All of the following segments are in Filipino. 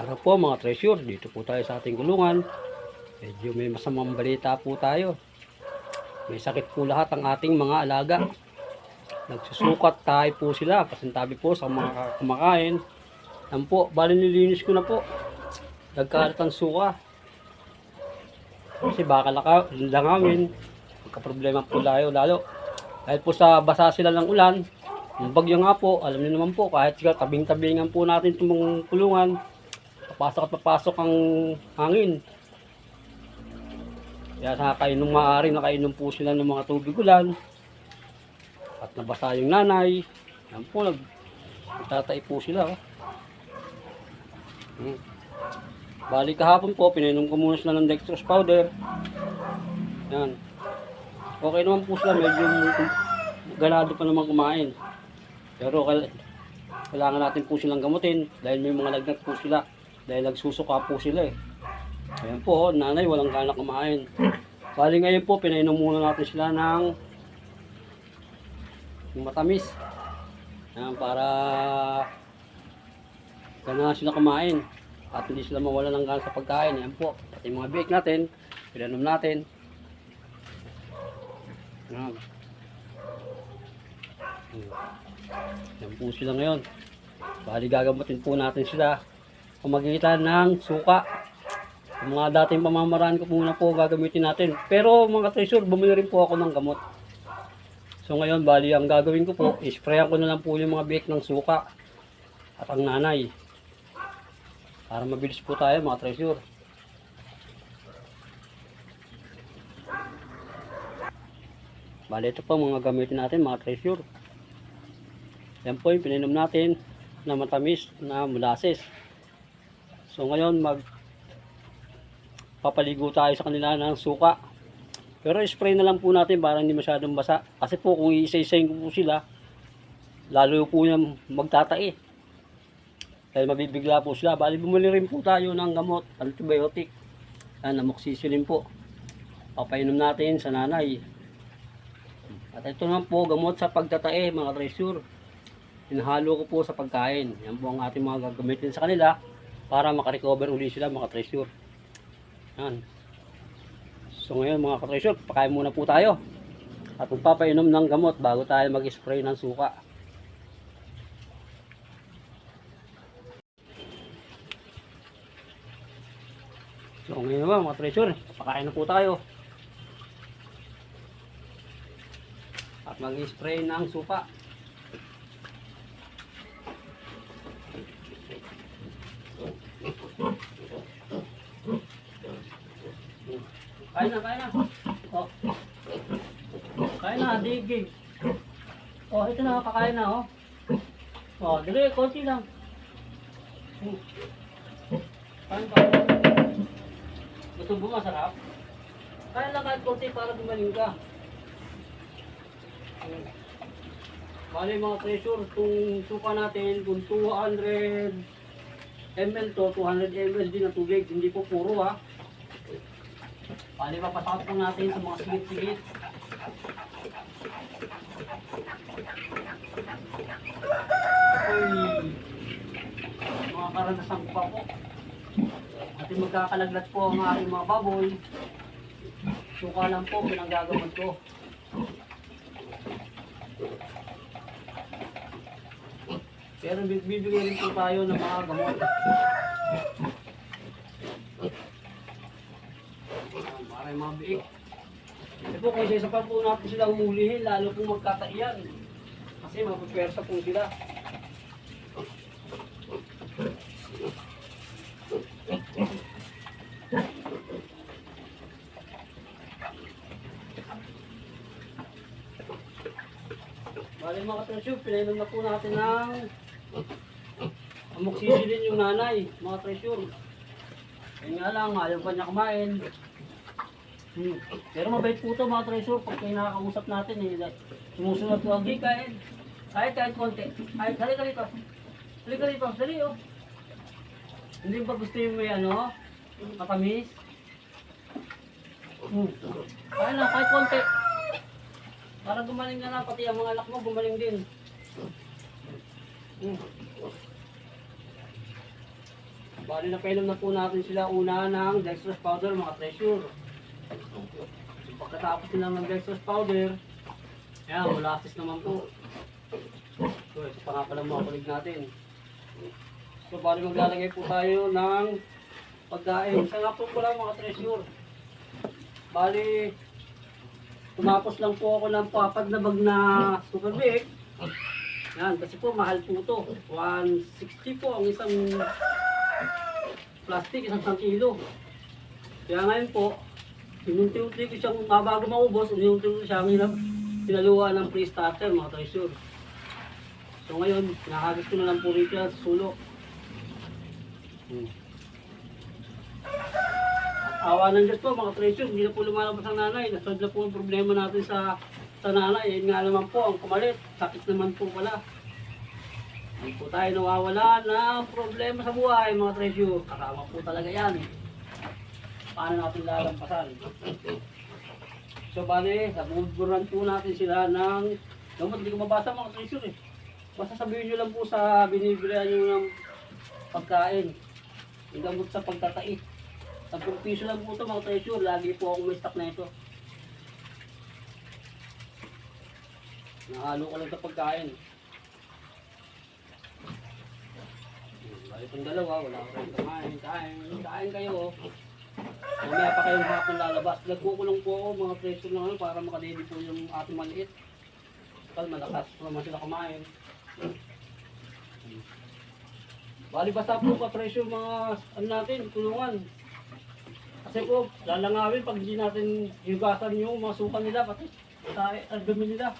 Araw po mga treasure, dito po tayo sa ating gulungan. Medyo may masamang balita po tayo. May sakit po lahat ang ating mga alaga. Nagsusukat tayo po sila, pasintabi po sa mga kumakain. Yan po, bali nilinis ko na po. Nagkalat ang suka. Kasi baka laka, langamin. Magka-problema po tayo lalo. Dahil po sa basa sila ng ulan, yung bagyo nga po, alam niyo naman po, kahit sila tabing-tabingan po natin itong kulungan, papasok at papasok ang hangin. Kaya sa kainom maaari, nakainom po sila ng mga tubig ulan. At nabasa yung nanay. Yan po, nag tatay po sila. Oh. Hmm. Bali kahapon po, pinainom ko muna sila ng dextrose powder. Yan. Okay naman po sila, medyo ganado pa naman kumain. Pero kail- kailangan natin po silang gamutin dahil may mga lagnat po sila. Dahil nagsusuka po sila eh. Ayan po, nanay walang gana kumain. Bali ngayon po, pinainom muna natin sila ng matamis. Ayan, para gana sila kumain. At hindi sila mawala ng gana sa pagkain. Ayan po, pati mga bake natin, pinainom natin. Ayan. Hmm. Yan po sila ngayon. Bali gagamutin po natin sila pamagitan ng suka. Yung mga dating pamamaraan ko muna po gagamitin natin. Pero mga treasure, bumili rin po ako ng gamot. So ngayon, bali ang gagawin ko po, isprayan ko na lang po yung mga bake ng suka at ang nanay. Para mabilis po tayo mga treasure. Bali ito po mga gamitin natin mga treasure. Yan po yung pininom natin na matamis na molasses. So ngayon mag papaligo tayo sa kanila ng suka. Pero spray na lang po natin para hindi masyadong basa. Kasi po kung isa-isayin ko po sila, lalo po yung magtatae. Dahil mabibigla po sila. Bali bumili rin po tayo ng gamot, antibiotic. Yan, amoxicillin po. Papainom natin sa nanay. At ito naman po, gamot sa pagtatae, mga treasure. Hinahalo ko po sa pagkain. Yan po ang ating mga gagamitin sa kanila para makarecover uli sila mga treasure. Yan. So ngayon mga treasure, pakain muna po tayo. At magpapainom ng gamot bago tayo mag-spray ng suka. So ngayon naman mga treasure, pakain na po tayo. At mag-spray ng suka. Kain na, kain na. Oh. Kain na, digig. Oh, ito na, kakain na, oh. Oh, dali, konti lang. Kain pa. Gusto mo masarap? Kain lang kahit konti para gumaling ka. Bali mga treasure, itong suka natin, kung 200 ml to, 200 ml din na tubig, hindi po puro ha. Bali, papasakot po natin sa mga sigit-sigit. Ay, mga karanasan ko pa po. At magkakalaglat po ang aking mga baboy. Suka lang po, pinanggagamot ko. Pero bibigyan rin po tayo ng mga gamot. Yung mga biik. Kasi po kung isa pa po natin sila umulihin, lalo po magkataiyan. Kasi mapupwersa po sila. Bali mga treasure, pinainom na po natin ng amoxicillin yung nanay, mga treasure. Yun nga lang, ayaw pa niya kumain. Hmm. Pero mabait po ito mga treasure pag kayo nakakausap natin eh. Sumusunod po, okay, kain. Kahit kahit konti. Kahit, halika rito. Halika rito, dali oh. Hindi ba gusto yung may ano, matamis? Hmm. Kain lang, kahit konti. Para gumaling na lang, pati ang mga anak mo gumaling din. Hmm. Bali na painom na po natin sila una ng dextrose powder mga treasure. Pagkatapos nila ng dextrose powder, ayan, molasses naman po. So, ito pa nga pala mga kulig natin. So, bali maglalagay po tayo ng pagkain. Isa nga po pala mga treasure. Bali, tumapos lang po ako ng papad na bag na super big. Yan, kasi po mahal po to. 160 po ang isang plastic, isang 1 kilo. Kaya ngayon po, inunti-unti ko siyang ah, bago maubos, inunti-unti ko siyang hinab, sinaluwa ng pre-starter mga treasure. So ngayon, nakagis ko na lang po rito yan sa sulo. Hmm. Awa ng Diyos po mga treasure, hindi na po lumalabas ang nanay. Nasolve na po ang problema natin sa sa nanay. Yun nga naman po, ang kumalit. Sakit naman po pala. Hindi po tayo nawawala ng problema sa buhay mga treasure. Kasama po talaga yan. Paano natin lalampasan? So bali, nabuburan po natin sila ng gamot. Hindi ko mabasa mga treasure eh. Basta sabihin nyo lang po sa binibilihan nyo ng pagkain. Yung gamot sa pagtatai. 10 piso lang po ito mga treasure. Lagi po akong may stock na ito. Nahalo ko lang sa pagkain. Bali itong dalawa, wala ko rin kumain. Kain, kain kayo. Mamaya pa kayong hapon lalabas. Nagkukulong po ako mga treasure na ngayon para makadedi po yung ating maliit. Kapag malakas naman sila kumain. Bali basta po ka treasure mga ano natin, tulungan. Kasi po, lalangawin pag hindi natin higasan yung mga suka nila, pati sa ang nila.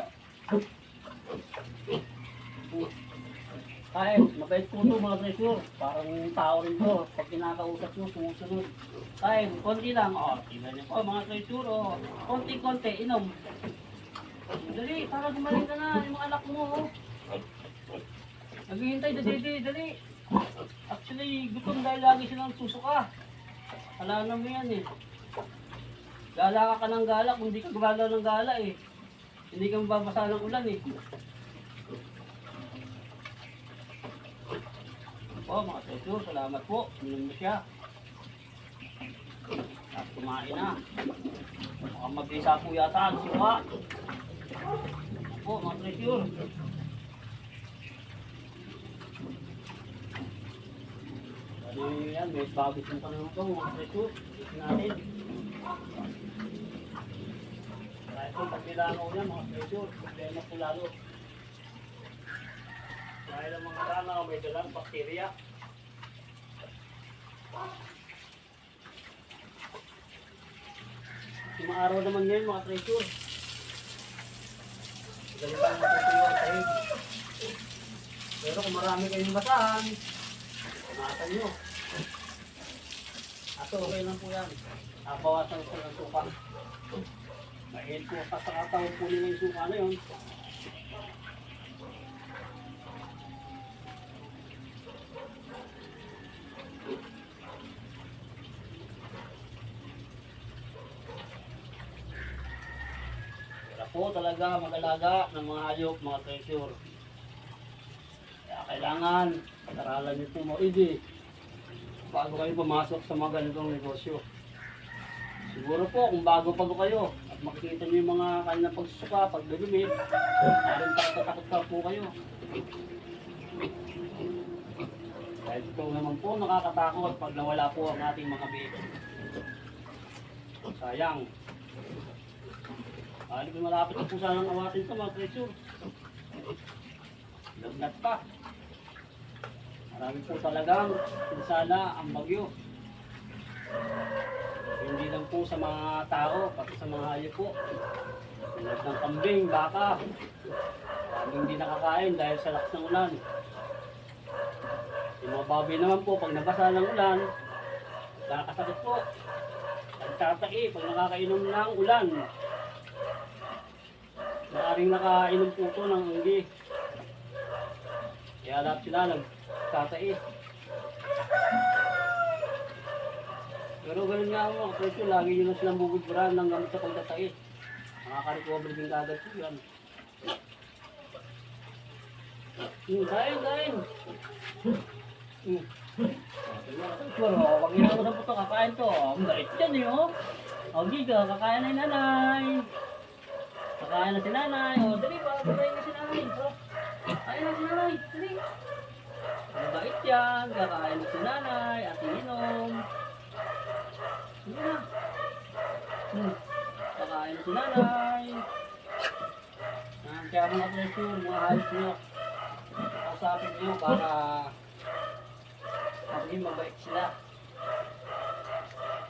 Kahit mabait po ito mga treasure, parang tao rin to. Pag kinakausap nyo, sumusunod. Kahit konti lang, oh, tingnan niyo po mga treasure, oh, konti-konti, inom. Dali, para gumaling ka na, yung anak mo, oh. Naghihintay, dali, dali, dali. Actually, gutom dahil lagi silang susuka. Alanan mo yan eh. Gala ka ka ng gala kung hindi ka gumala ng gala eh. Hindi ka mababasa ng ulan eh. Po, mga treasure, salamat po. Minum mo siya. At kumain na. Mukhang mag-isa po yata ang suka. Po, mga treasure. Bali yan, may bagit yung panahon ko, mga treasure. Ito natin. Kahit nilangaw yan, mga treasure, problema po lalo. Dahil ang mga langaw may dalang bakterya. Yung araw naman ngayon, mga treasure. Ganito ang matutuyo ang sahig. Pero kung marami kayong basahan, Matan nyo. Aso, okay lang po yan. Nabawasan ko ng suka. Mahil po sa kakatawag po nila yung suka na yun. Po talaga mag-alaga ng mga hayop, mga treasure. Kaya kailangan pag-aralan niyo po maigi bago kayo pumasok sa mga ganitong negosyo. Siguro po kung bago pa kayo at makikita niyo yung mga kanilang pagsusuka, pagdudumi, parang takot pa po kayo. Dahil ito naman po nakakatakot pag nawala po ang ating mga baby. Sayang. Bali ko malapit na po sanang awatin ito mga treasure. Lagnat pa. Marami po talagang pinsala ang bagyo. Hindi lang po sa mga tao, pati sa mga hayop po. Tulad ng kambing, baka. Maraming hindi nakakain dahil sa lakas ng ulan. Yung mga baboy naman po, pag nabasa ng ulan, nakakasakit po. Nagtatai pag nakakainom ng ulan. Maaring nakainom po ito ng hindi. Kaya lahat sila nagtatai. Pero ganun nga mo, presyo, lagi nyo na silang bubudburan ng gamit sa pagtatai. Makaka-recover din kagad po yan. Hmm, kain, kain. Hmm. Pero, wag niyo ako sa puto, kakain to. Ang bait yan eh, oh. O, Giga, kakain na yung nanay. Kakain na si nanay. O, dali ba? Kakain na si nanay. O, Kain na si nanay. Dali. Ang bait yan. Kakain na si nanay. At inom. Sige na. Hmm. Kakain na si nanay. Ah, Kaya mga treasure, mga halos nyo. Kausapin nyo para maging mabait sila.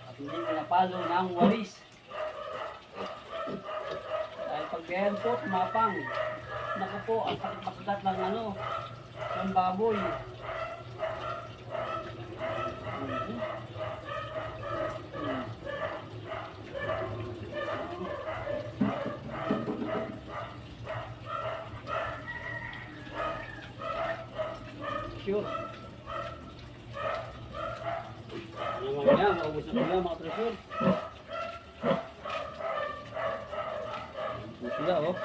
At hindi mo napalo ng walis. Ganyan po, tumapang. Naku po, ang sakit-makagat ng ano, ng baboy. Sure. Ano mga yan, maubos na sila mga treasure. Sila oh.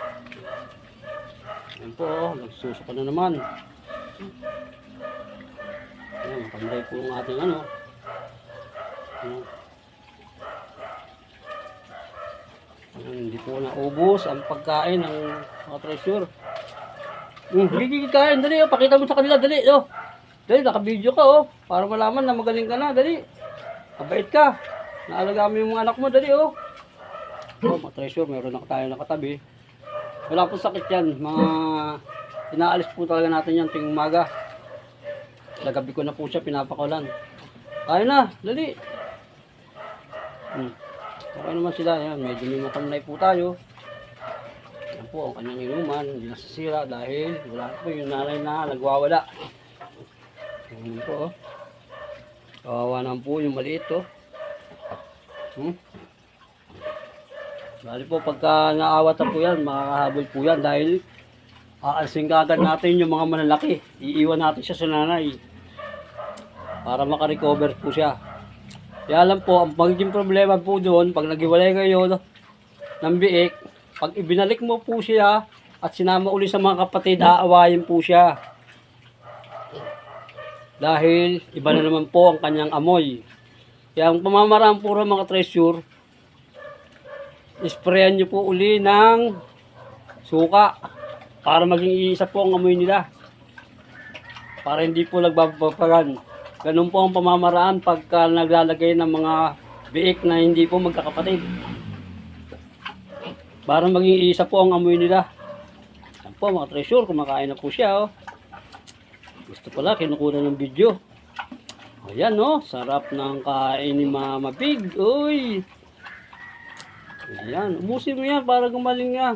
Ayan po oh, nagsusuka na naman. Ayan, makamday po ang ating ano. Ayan. Ayan, hindi po naubos ang pagkain ng mga treasure. Hmm, gigi kain, dali oh, pakita mo sa kanila, dali oh. Dali, naka-video ka oh, para malaman na magaling ka na, dali. Kabait ka. Naalaga mo yung mga anak mo, dali oh. Oh, mga treasure, meron na tayo nakatabi. Wala po sakit yan, mga inaalis po talaga natin yan ting umaga. Lagabi ko na po siya, pinapakulan. Kaya na, dali. Hmm. Okay naman sila, yan, medyo may matamlay po tayo. Yan po, ang kanyang inuman, hindi nasisira dahil wala po yung nanay na nagwawala. Yan po, oh. Kawawa naman po yung maliit, oh. Hmm? Bali po, pagka naawat na po yan, makakahabol po yan dahil aalsin kagad natin yung mga malalaki. Iiwan natin siya sa nanay para makarecover po siya. Kaya lang po, ang magiging problema po doon, pag naghiwalay kayo ng biik, pag ibinalik mo po siya at sinama uli sa mga kapatid, aawayin po siya. Dahil iba na naman po ang kanyang amoy. Kaya ang pamamaraan po ng mga treasure, sprayan nyo po uli ng suka para maging iisa po ang amoy nila. Para hindi po nagbabapagan. Ganun po ang pamamaraan pagka naglalagay ng mga biik na hindi po magkakapatid. Para maging iisa po ang amoy nila. Yan po mga treasure, kumakain na po siya. Oh. Gusto pala, kinukuha ng video. Ayan oh, sarap ng kain ni Mama Pig. Uy! Ayan, umusin mo yan para gumaling nga.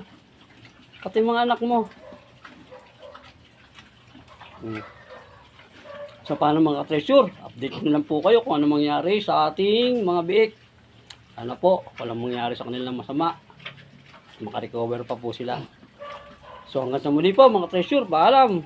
Pati mga anak mo. Hmm. So paano mga treasure? Update na lang po kayo kung ano mangyari sa ating mga biik. Ano po, walang mangyari sa kanilang masama. Makarecover pa po sila. So hanggang sa muli po mga treasure, paalam.